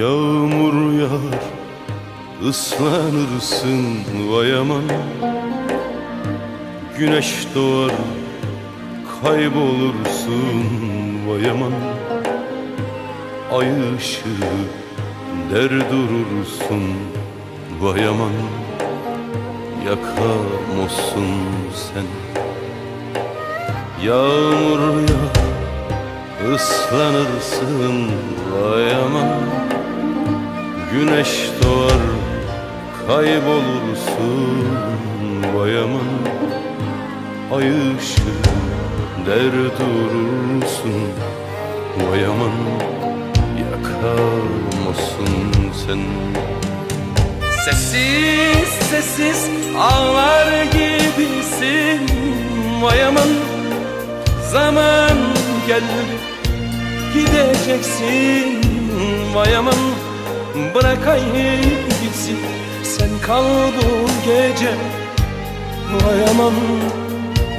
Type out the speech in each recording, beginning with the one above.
Yağmur yağar ıslanırsın vay aman. Güneş doğar kaybolursun vay aman Ay ışığı der durursun vay aman Yakamozsun sen. Yağmur ya ıslanırsın vay aman Güneş doğar kaybolursun Ay ışığı der durursun vay aman Yakamazsın sen. Sessiz sessiz ağlar gibisin Vay aman zaman geldi Gideceksin. Vay aman Bırak gitsin Sen kal bu gece Vay aman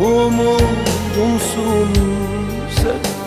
umudumsun sen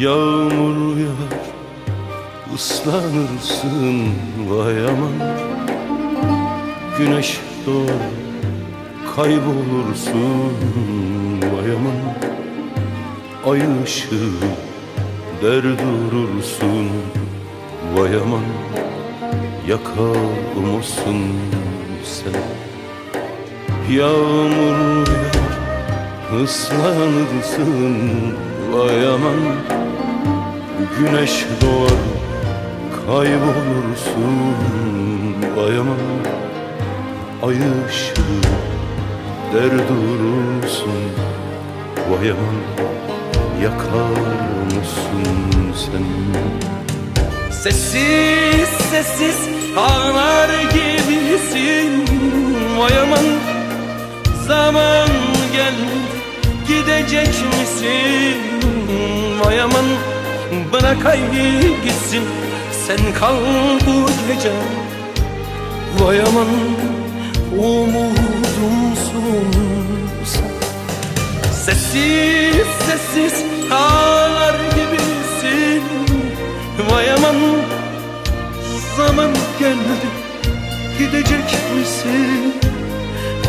Yağmur yağar ıslanırsın vay aman. Güneş doğar kaybolursun vay aman. Ay ışığı der durursun vay aman. Yakamazsın sen. Yağmur yağar ıslanırsın vay aman Güneş doğar kaybolursun. Vay aman Ay ışığı der durursun. Vay aman Yakar mısın sen? Sessiz sessiz ağlar gibisin. Vay aman zaman geldi gidecek misin aman bırak ay gitsin sen kal bu gece. Vay aman umudumsun Sessiz sessiz ağlar gibisin. Vay aman zaman geldi Gidecek misin?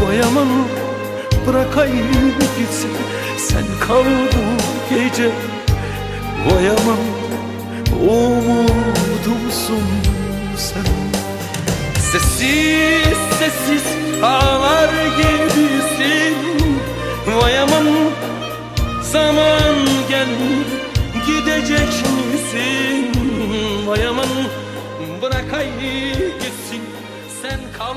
Vay aman bırak gitsin. Sen kal bu gece Boyamam umudumsun sen Sessiz sessiz ağlar gibisin. Boyamam zaman gel gidecek misin? Boyamam bırak gitsin. Sen kal